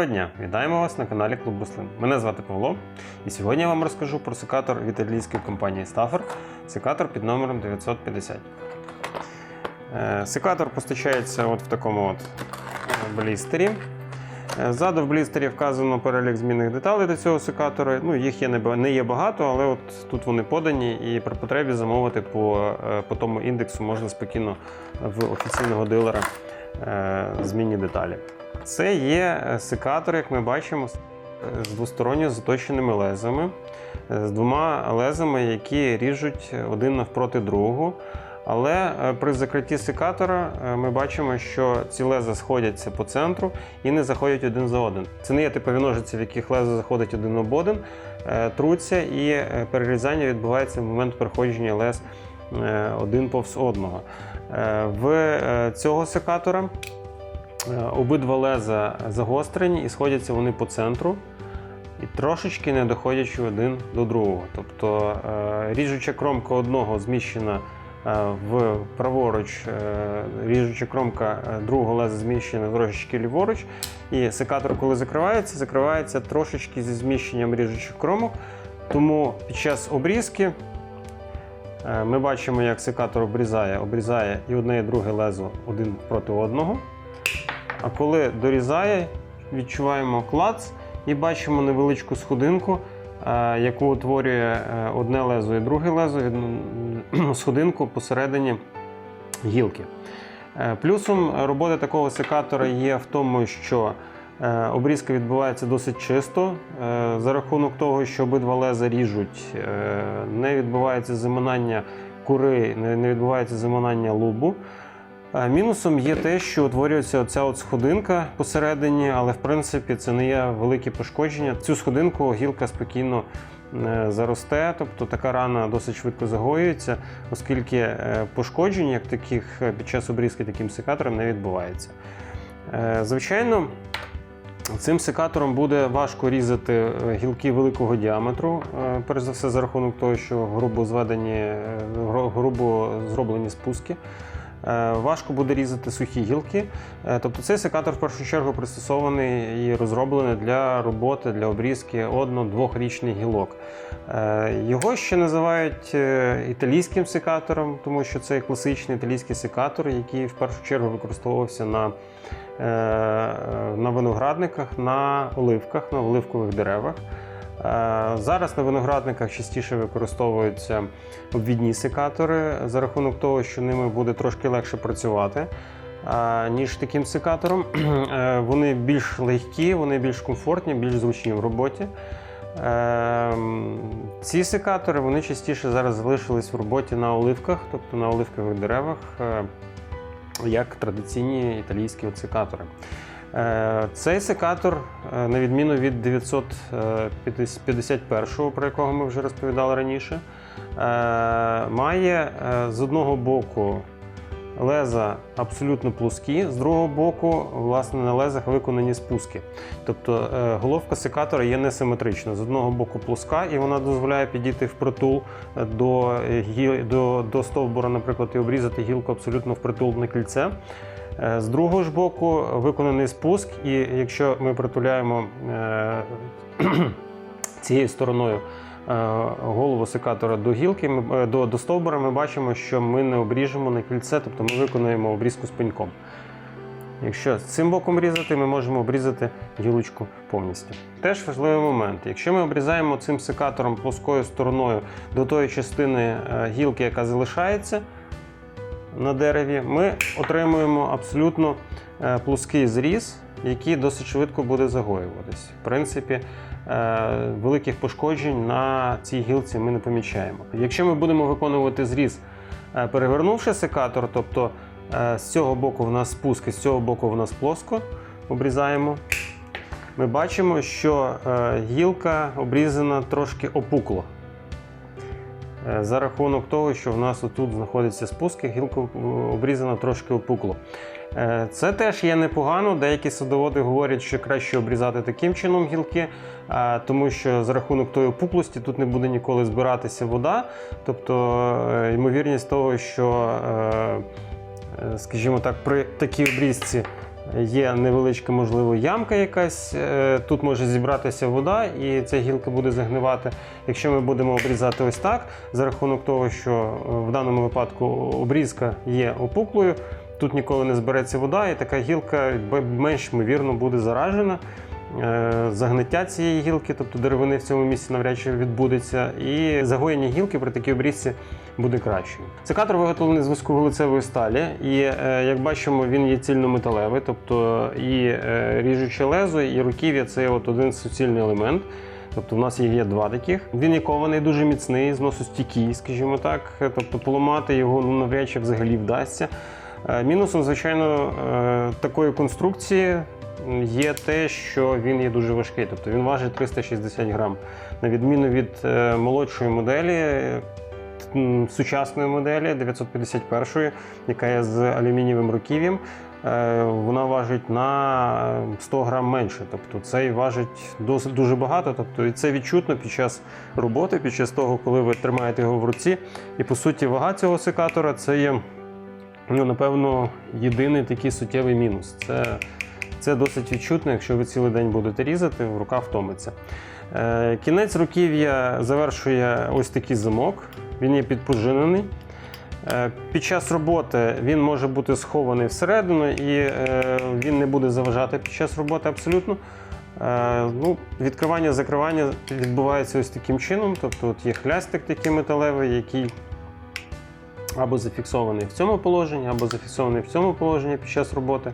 Доброго дня! Вітаємо вас на каналі Клуб Рослин. Мене звати Павло, і сьогодні я вам розкажу про секатор від італійської компанії Stafford, секатор під номером 950. Е, Секатор постачається от в такому от е, блістері. Е, Ззаду в блістері вказано перелік змінних деталей до цього секатора. Ну, їх є не є багато, але от тут вони подані, і при потребі замовити по, по тому індексу можна спокійно в офіційного дилера змінні деталі. Це є е, секатор, як ми бачимо, з- е, двосторонньо заточеними лезами, е, з двома лезами, які ріжуть один навпроти другого. Але при закритті секатора ми бачимо, що ці леза сходяться по центру і не заходять один за один. Це не є типові ножиці, в яких леза заходить один об один, труться і перерізання відбувається в момент переходження лез один повз одного. В цього секатора обидва леза загострені і сходяться вони по центру. І трошечки не доходячи один до другого. Тобто е, ріжуча кромка одного зміщена е, в праворуч, е, ріжуча кромка е, другого леза зміщена трошечки ліворуч. І секатор, коли закривається, закривається трошечки зі зміщенням ріжучих кромок. Тому під час обрізки е, ми бачимо, як секатор обрізає, обрізає і одне, і друге лезо один проти одного. А коли дорізає, відчуваємо клац і бачимо невеличку сходинку, е, яку утворює е, одне лезо і друге лезо, сходинку посередині гілки. Е, Плюсом роботи такого секатора є в тому, що обрізка відбувається досить чисто. За рахунок того, що обидва леза ріжуть, не відбувається заминання кури, не відбувається заминання лубу. Е, Мінусом є те, що утворюється оця от сходинка посередині, але в принципі це не є великі пошкодження. Цю сходинку гілка спокійно е, заросте, тобто така рана досить швидко загоюється, оскільки е, пошкоджень, як таких під час обрізки таким секатором, не відбувається. Звичайно, цим секатором буде важко різати гілки великого діаметру, перш за все за рахунок того, що грубо зведені, грубо зроблені спуски. Е, Важко буде різати сухі гілки. Е, Тобто цей секатор в першу чергу пристосований і розроблений для роботи, для обрізки одно-двохрічних гілок. Е, Його ще називають італійським секатором, тому що це класичний італійський секатор, який в першу чергу використовувався на, на виноградниках, на оливках, на оливкових деревах. Е, Зараз на виноградниках частіше використовуються обвідні секатори за рахунок того, що ними буде трошки легше працювати. Ніж таким секатором. Е, Вони більш легкі, вони більш комфортні, більш зручні в роботі. Ці секатори вони частіше зараз залишились в роботі на оливках, тобто на оливкових деревах, е, як традиційні італійські секатори. Е, Цей секатор, е, на відміну від 951, про якого ми вже розповідали раніше, е, має з одного боку леза абсолютно плоскі, з другого боку, власне, на лезах виконані спуски. Тобто головка секатора є несиметрична. З одного боку плоска, і вона дозволяє підійти впритул до, до, до стовбура, наприклад, і обрізати гілку абсолютно впритул на кільце. Е, З другого ж боку виконаний спуск, і якщо ми притуляємо е, цією стороною е, голову секатора до гілки, до, до стовбура, ми бачимо, що ми не обріжемо на кільце, тобто ми виконуємо обрізку з пеньком. Якщо з цим боком різати, ми можемо обрізати гілочку повністю. Теж важливий момент. Якщо ми обрізаємо цим секатором плоскою стороною до тої частини гілки, яка залишається на дереві, ми отримуємо абсолютно е, плоский зріз, який досить швидко буде загоюватись. В принципі, е, великих пошкоджень на цій гілці ми не помічаємо. Якщо ми будемо виконувати зріз, е, перевернувши секатор, тобто з цього боку в нас спуск, і з цього боку в нас плоско, обрізаємо. Ми бачимо, що гілка обрізана трошки опукло. Е, За рахунок того, що в нас отут знаходиться спуски, гілка обрізана трошки опукло. Е, Це теж є непогано. Деякі садоводи говорять, що краще обрізати таким чином гілки, е, тому що за рахунок тої опуклості тут не буде ніколи збиратися вода. Тобто ймовірність того, що, скажімо так, при такій обрізці Є невеличка, можливо, ямка якась. е, Тут може зібратися вода, і ця гілка буде загнивати. Якщо ми будемо обрізати ось так, за рахунок того, що е, в даному випадку обрізка є опуклою, тут ніколи не збереться вода, і така гілка менш ймовірно буде заражена. Е, Загниття цієї гілки, тобто деревини в цьому місці навряд чи відбудеться, і загоєння гілки при такій обрізці буде кращим. Секатор виготовлений з вузьковилицевої сталі, і е, як бачимо, він є цільнометалевий, тобто і е, ріжуче лезо, і руків'я це от один суцільний елемент. Тобто в нас є, є два таких. Він є кований, дуже міцний, зносостійкий, скажімо так. Тобто поламати його ну, навряд чи взагалі вдасться. Мінусом, звичайно, такої конструкції є те, що він є дуже важкий, тобто він важить 360 грам. На відміну від е, молодшої моделі, сучасної моделі 951, яка є з алюмінієвим руків'ям, е, вона важить на 100 грам менше. Тобто цей важить досить дуже багато. Тобто, і це відчутно під час роботи, під час того, коли ви тримаєте його в руці. І по суті, вага цього секатора це є, ну, напевно, єдиний такий суттєвий мінус. Це це досить відчутно, якщо ви цілий день будете різати, рука втомиться. Е, Кінець руків'я завершує ось такий замок. Він є підпружинений. Е, Під час роботи він може бути схований всередину і е, він не буде заважати під час роботи абсолютно. Ну, відкривання закривання відбувається ось таким чином. Тобто от є хлястик такий металевий, який або зафіксований в цьому положенні, або зафіксований в цьому положенні під час роботи.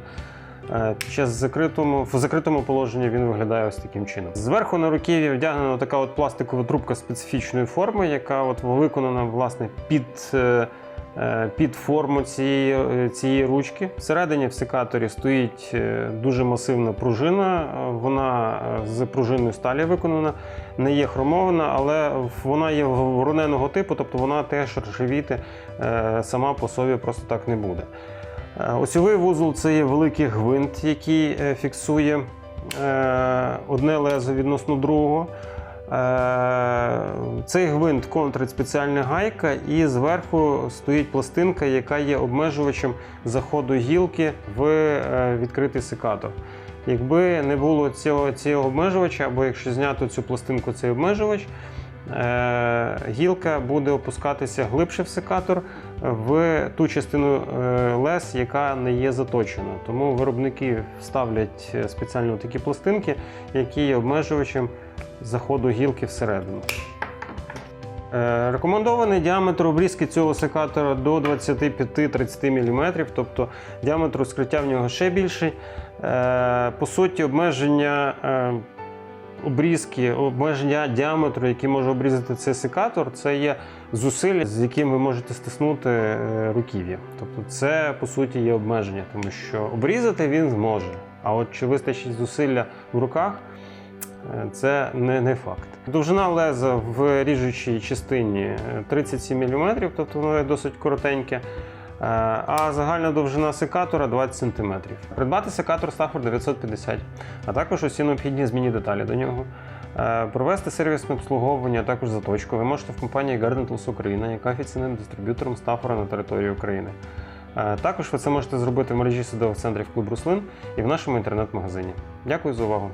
Е, Під час закритому, в закритому положенні він виглядає ось таким чином. Зверху на руків'ї вдягнена така от пластикова трубка специфічної форми, яка от виконана власне під, е, е, під форму цієї, цієї ручки. Всередині в секаторі стоїть дуже масивна пружина. Вона з пружинної сталі виконана, не є хромована, але вона є вороненого типу, тобто вона теж ржавіти сама по собі просто так не буде. Е, Осьовий вузол це є великий гвинт, який е, фіксує е, одне лезо відносно другого. Цей гвинт контрить спеціальна гайка, і зверху стоїть пластинка, яка є обмежувачем заходу гілки в відкритий секатор. Якби не було цього, цього обмежувача, або якщо зняти цю пластинку, цей обмежувач, гілка буде опускатися глибше в секатор в ту частину е, лес, яка не є заточена. Тому виробники ставлять е, спеціально такі пластинки, які є обмежувачем заходу гілки всередину. Е, Рекомендований діаметр обрізки цього секатора до 25-30 мм, тобто діаметр розкриття в нього ще більший. По суті, обмеження обрізки, обмеження діаметру, який може обрізати цей секатор, це є зусилля, з яким ви можете стиснути е, руків'я. Тобто, це по суті є обмеження, тому що обрізати він зможе. А от чи вистачить зусилля в руках, е, це не, не факт. Довжина леза в ріжучій частині е, 37 мм, тобто воно досить коротеньке. Е, А загальна довжина секатора 20 см. Придбати секатор Stafford 950, а також усі необхідні змінні деталі до нього. Е, Провести сервісне обслуговування, також заточку ви можете в компанії Garden Tools Україна, яка офіційним дистриб'ютором стафора на території України. Е, Також ви це можете зробити в мережі судових центрів клуб Руслин і в нашому інтернет-магазині. Дякую за увагу!